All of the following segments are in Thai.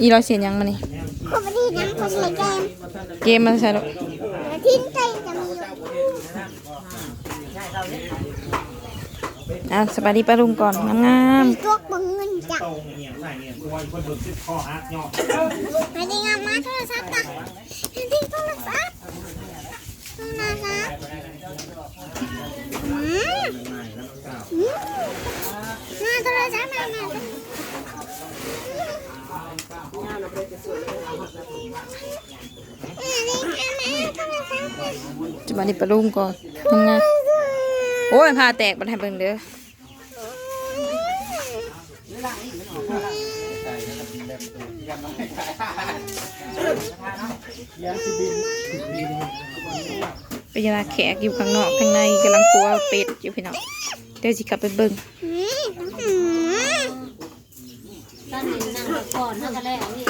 อีเราเสียงยังมานี่ผมไม่ได้น้ำเขาใช้แกมเกมมันใช่หรอกทิ้งใจจะมีอะสบายดีป้าลุงก่อนงามตัวบังเงินจักตรงเงี้ยใส่เงี้ยตัวคนเบิกสิบข้อฮักยอดไม่ได้งามมาโทรศัพท์ตักไม่ได้โทรศัพท์โทรศัพท์อืมอืมมาโทรศัพท์มา นี่แม่แม่โทรศัพท์ๆสบาดีป้าลุงก่อนงามๆโอ้ยพาแตกบันให้เบิ่งเด้อเป็นยาแขกอยู่ข้างนอกข้างในกำลังกลัวเป็ดอยู่พี่น้องเดี๋ยวสิกลับไปเบิ่งอืมอืมตอนนี้นั่งก่อนเท่ากันแล้วนี่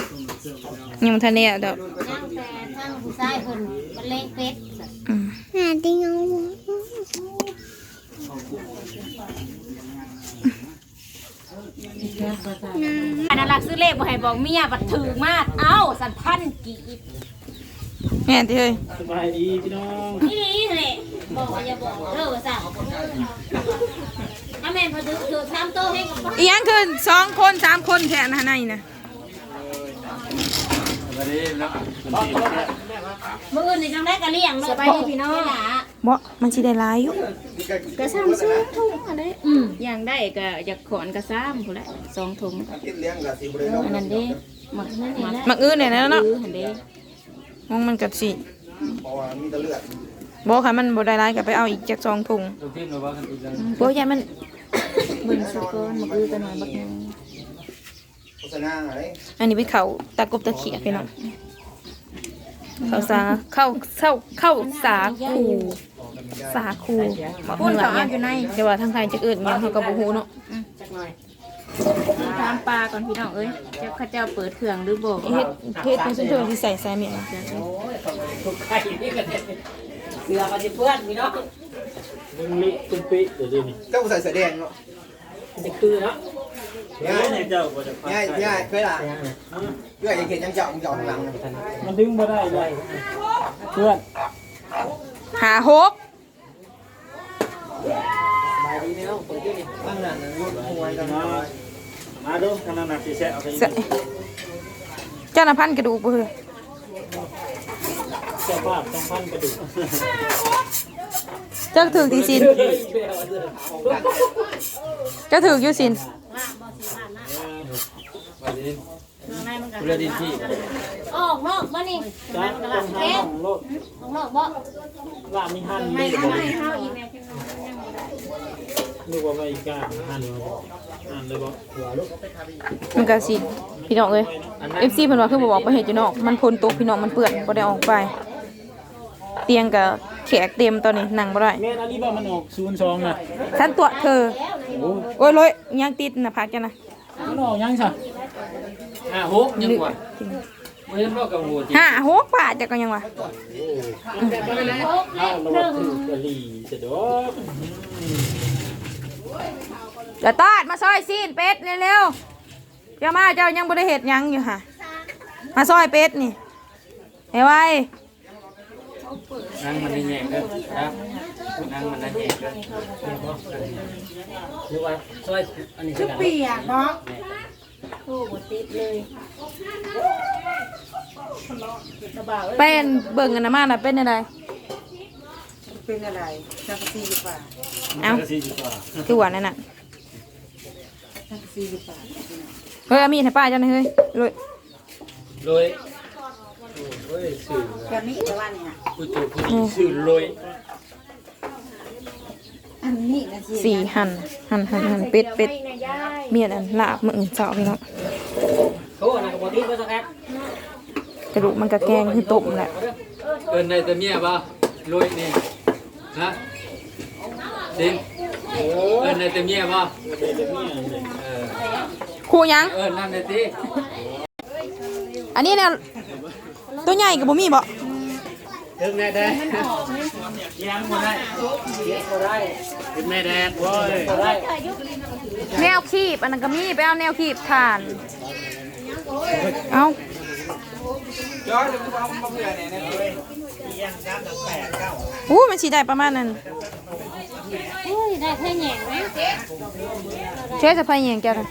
ยังบ่ทันได้ดอกนั่งแต่ทางผู้ชายเพิ่นมันเล่งเป็ดอืมแม่ดิ้งเอาอันนั้นลักซื้อเลขบ่ให้บอกเมียบัดถือมากเอ้าสันพันกี่แม่นติเฮ้ยสบายดีพี่น้องนี่นี่แหละบอกว่าอย่าบอกเด้อว่าสั่งถ้าแม่นพอถือถือสามโต๊ะให้กับอีหยังคือสองคนสามคนแค่นั้นในน่ะมื้ออื่นนี่จังได้ก็เลี้ยงสบายดีพี่น้องบ่มันสิได้หลายอยู่ก็ซ้ำซื้อถุงอันนี้อืมอย่างได้ก็อยากขอนก็ซ้ำพุ่นแหละสองถุงคิดเลี้ยงกับสิบริโภคอันนั้นเด้หมักนั่นนี่แหละมักอื่นเนี่ยนะเนาะซื้อหันเด้มองมันก็สิเพราะว่ามีแต่เลือดบ่ค่ะมันบ่ได้หลายก็ไปเอาอีกจักสองถุงบ่ใหญ่มันเบิ่งซะก่อนหมักอื้อตัวน้อยบักหนึงโฆ ษณาอะไรอันนี้เป็นเขาตะกบตะเขียพี่น้องเขาสาเข้าเข้าเข้าสาคูสาคูบ่ฮู้ว่าหยังแต่ว่าทางไทยจะเอิ้นหยังเขาก็บ่ฮู้เนาะถามปลาก่อนพี่น้องเอ้ยเจ้าข้าเจ้าเปิดเครื่องหรือบ่เฮ็ดเฮ็ดเป็นเพิ่นสิใส่ใส่เมียเสือก็สิเพื่อนพี่น้องมึงลิตุ้มปิเดี๋ยวนี้เจ้าใส่เสื้อแดงเนาะจะคือเนาะ ง่ายเจ้าก็จะง่ายง่ายเคยล่ะเพื่อยังเขียนยังเจาะยังเจาะข้างหลังมันดึงมาได้เลยเพื่อนหาหกบายดีพี่น้องเปิดที่นี่ตั้งนั้นรุ่นหวยกันมามาดูขนาดนักที่แซ่เอาไปเจ้าหน้าพันกระดูกบ่เฮ้ยเจ้าภาพต้องพันกระดูกเจ้าถือที่สินเจ้าถืออยู่สิน เรือดินที่ออกนอกบ่นี่จ้าต้องทำของโลกออกนอกบ่ว่ามีหันไม่นี่ไม่เฮาอีแม่พี่น้องยังบ่ได้นึกว่าไม่กล้าหันเลยหันเลยบอกหัวลูกมันก็สิพี่น้องเอ้ย FC เพิ่นว่าคือบ่บอกไปเฮ็ดอยู่นอก มันพนตกพี่น้องมันเปื้อนบ่ได้ออกไป เตียงก็แขกเต็มตอนนี้นั่งบ่ได้แม่นาลีบ้ามันออกศูนย์สองนะท่านตัวเธอโอ้โอ้ยโลยยังติดน้าผากจ้ะนะมันออกยังสัก ห้าหกยังกว่าไม่ใช่พวกกับหัวจริงห้าหกบาทจะก็ยังวะเอาระบบถือกะหรี่เสร็จดอกเดี๋ยวตอดมาซอยซีนเป็ดเร็วๆเจ้ามาเจ้ายังบ่ได้เฮ็ดหยังอยู่ค่ะ มาซอยเป็ดนี่เฮ้ยไว้นั่งมันได้แยกกันครับนั่งมันได้แยกกันหรือว่าซอยอันนี้คือปีกเนาะ โอ้บ่ติดเลยเป็นเบิ่งกันนะมาน่ะเป็นอะไร เป็นอะไรจักซีป่าเอ้า สี่สิบกว่าคือหวานนั่นน่ะจักซีป่าเฮ้ยเอามีดให้ป้าเจ้าหน่อยเฮ้ยเลยโรยโอ้ยสื่อแบบนี้แต่ว่าเนี่ยผู้จูผู้หญิงสื่อโรย อันนี้นะสิสี่หั่นหั่นหั่นหั่นเป็ดเป็ดเมียนอันลาบมื้ออื่นเช้าพี่น้องเขาอันนั้นก็บ่ติดบ่สักแอปกระดูกมันก็แกงคือต้มแหละเอินในแต่เมียป่ะโรยนี่นะดินเอินในแต่เมียป่ะเออครูยังเอินนั่นในที่อันนี้เนี่ยตัวใหญ่กับบ่มีบ่ ถึงแม่แดงยังมาได้ยังมาได้เป็นแม่แดงโว้ยแนวคีบอันนั้นก็มีไปเอาแนวคีบทานโอ้เอาย้อยเดี๋ยวมึงเอามาเผื่อเนี่ยนะเว้ยอู้มันสีได้ประมาณนั้นโอ้ยได้แค่แหน่งไหมเชื่อจะพายเองแกนะ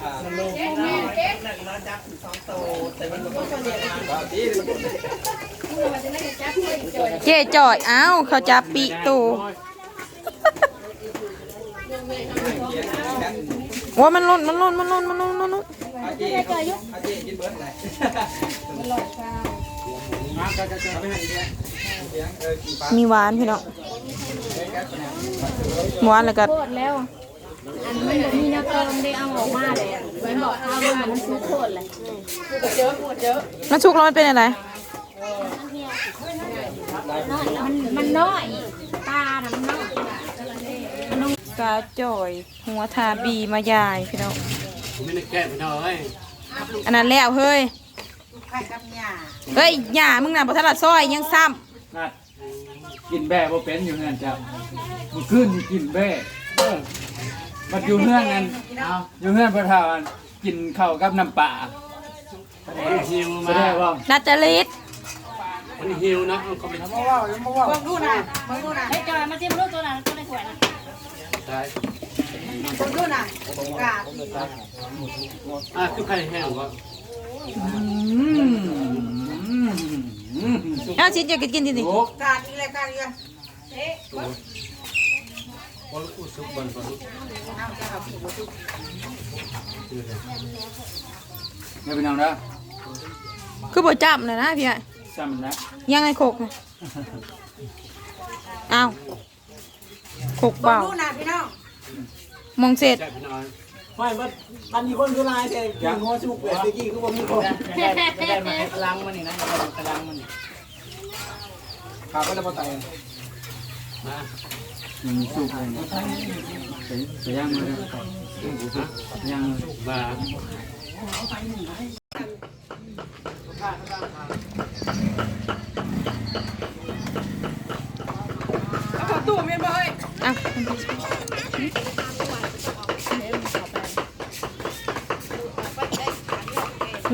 เจ๊จอยเอ้าเขาจับปีตูว่ามันล่นมันล่นมันล่นมันล่นมันล่นมีหวานพี่น้องหวานแล้วก็อันมันบ่มีแนวเติมได้เอาออกมาเลยไว้บอกเอามามันคือโคตรเลยมันชุกแล้วมันเป็นอะไร มันมันน้อยตาน่ะมันน้อยกาจ่อย หัวทาบีมายายพี่น้องไม่ได้แก้พี่น้องเอ้ยอันนั้นแล้วเฮ้ยไข่กับหญ้าเฮ้ยหย่ามึงน่ะบ่ทันละซอยยังซ้นัดกินแบ่บ่เป็นอยู่เฮือนจ้ะมันขึ้นกินแบ่เออมันอยู่เฮือนนั่นเอาอยู่เฮือนพระทานกินข้าวกับน้ำปลามันหิวมาได้บ่ำนัดจริต มันหิวนะเอาเขาไปทำมาว่ามาว่าเบิ่งดูนะเบิ่งดูนะให้จอยมาจิ้มลูกตัวนั้นตัวในขวดนะได้เบิ่งดูนะกาดอะคือใครแห้งวะเอ้าชิ้นจะกินกินดิดิโอ้กาดอีกแล้วกาดอีกแล้วโหอุสุบันบันเอาจะเอาผิดบ่ถูกไม่เป็นเอานะคือบ่จับน่ะนะพี่อะ ซ้ำนะยังไงโคกน่ะอ้าวโคกเปเบิ่งล่าดูนะพี่น้องมองเสร็จแจ้พี่น้องไม่มันมันมีคนคือลายแต่กินหัวชุกแบบตะกี้คือบ่มีคนไม่ได้ไม่ได้มาให้พลังมันนี่นะพลังมันขาก็จะมาไต่มามันสุกเลยไปไปย่างมาเลยย่างมา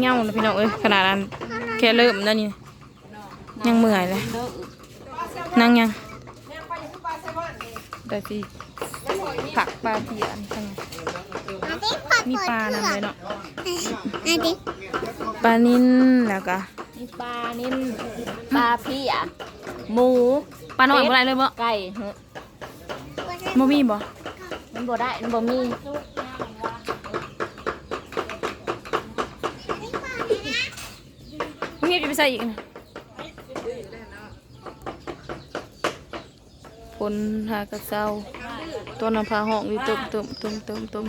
เงาเลยพี่น้องเอ้ยขนาดนั้นแค่เริ่มแล้วนี่ยังเมื่อยเลยนั่งยังแต่ที่ผักปลาเทียนข้างในอันนี้ผักมีเปิดปลาเผืนำอกเลยเนาะอันนี้ปลานิ่นแล้วก็มีปลานิ่มปลาพี่อะหมูปลาหน่อยบ่ได้เลยบ่ไก่เฮ้ยบ่มีบ่มันบ่ได้มันบ่มี มึงเงียบจะ ไปใส่อีกนะคนหากระเซ้าตัวน้ำพาห้องอยู่ตุ่มตุ่มตุ่มตุ่มตุ่ม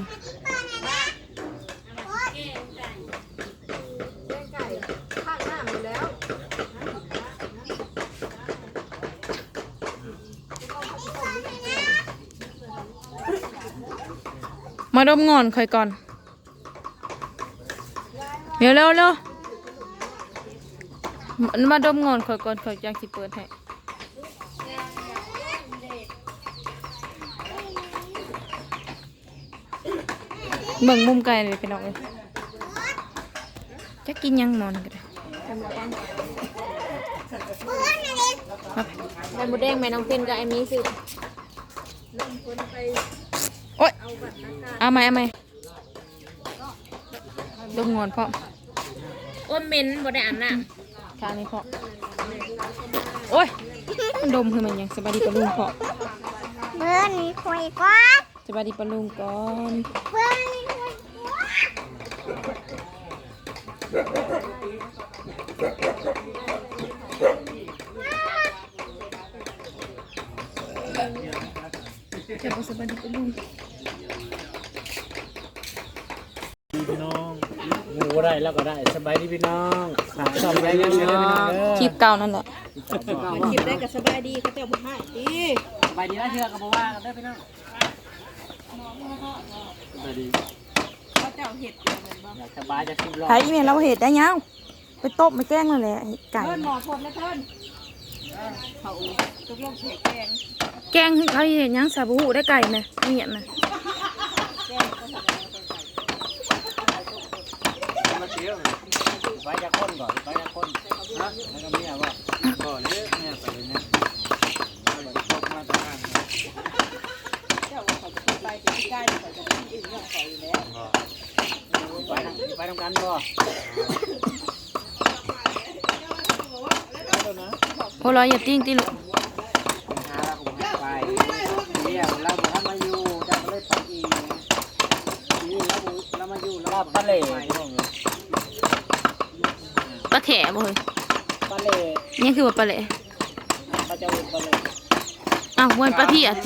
มาดมงอนคอยก่อน เร็วเร็วเร็ว มาดมงอนคอยก่อนคอยจังสิเปิดให้เบิ่งมุมไกลเลยพี่น้องเลยจะกินยังนอนกันเลยครับไข่หมูแดงแม่น้องเพนกับไอ้มีสิโอ๊ยเอาไหมเอาไหมดมงอนเพราะโอ้เหม็นบ่ได้อ่าบน้ ทางนี้เพาะโอ้ยมันดมคือมันยังสบายดีปะลุงเพาะเพื่อนมีคุยก่อนสบายดีปะลุงก่อนเพื่อนมีคุยก่อนจะบอกสบายดีปะลุงพี่ น้องหมูได้แล้วก็ได้สบายดีพี่น้องฝากชอบอะไรกันพี่น้องคลิปเก่านั่นแหละคิดได้ก็สบายดีเขาเจ้าบ่ให้ดีสบายดีนะเชื่อกับบ่ว่ากันได้พี่น้องไปดีเขาเจ้าเฮ็ดอยากสบายจะกินรอไทยอีเมลเราเห็ดได้ยังไปต้มไปแกล้งนั่นแหละไก่เพิ่นหมอพรมนะเพิ่นเขาตกลงเฮ็ดแกงแกงเขาเห็ดยังสาบูได้ไก่ไหมเงียบไหม มา เที่ยวไปจะคนก่อนไปจะคนฮะแล้วก็เมียว่าก่อนเลยเนี่ยไปเลยนี่ยตกมาตางเจ้าว่าเขาจะไปที่ใกล้เขาจะไปที่อื่นเรื่องเขาอยู่แล้วไปทางไปทำกันบ่โอ้ยอย่าติ้งติลูกหาเราไปเมียเราบ่ทำมาอยู่จะเลยไปอีกนี่เราเรามาอยู่เราปลาเล ปลาแถบ่เฮ้ยปลาเล่นี่คือว่าปลาแหละปลาเจ้าปลาเล่อ้าวมันปลาเพียติ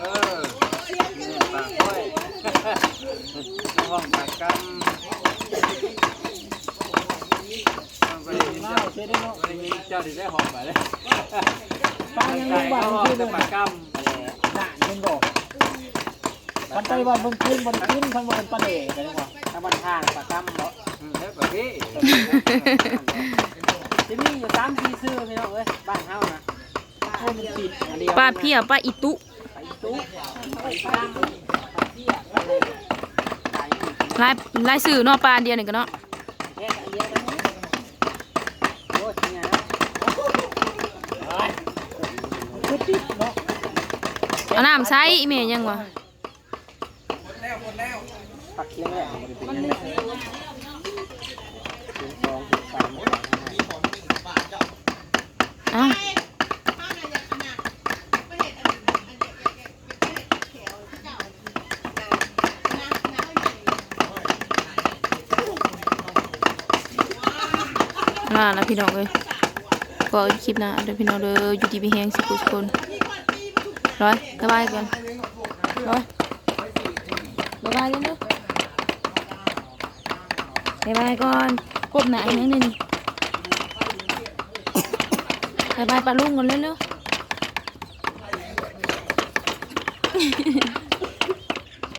เออเนี่ยปากก้อยห้องปากกำไปยินเนาเจ้าเชื่อได้เนาะไปยินเจ้าที่ได้ห้องไปเลยปลายังบ่บ้านห้องคือแต่เนาะปากกด่านเป็นบ่มันไปว่ามันขึ้นบนขึ้นพันบนปลาเล่ไปจังหวะถ้ามันทางปลากำบ่ำ เฮ้ยแบบนี้ที่นี่อยู่สามสี่ซื้อพี่น้องเอ้ยบ้านเฮานะโอ้มันติดอันเดียวปลาเพียปลาอีตุไปตู้ไปตั้งไปเที่ยวไปเลยไปอีกลายลายสื่อเนาะปลาอันเดียวนี่ก็เนาะแค่อันเดียวกันนี้โอ้ยยังไงนะเฮ้ยคือติดเนาะเอาน้ำใช้อีเมยังวะปักเคียงแหละ องถึงสามเอ้าลาแล้วพี่น้องเอ้ยก็คลิปน้าเดี๋ยวพี่น้องเด้ออยู่ดีมีแฮงสิกุสคนร้อยบ๊ายบายกันร้อยบ๊ายบายกันเด้อบ๊ายบายก่อน บหนาอีกนิดนึงบ๊ายบายปลาลุงก่นเร็วๆ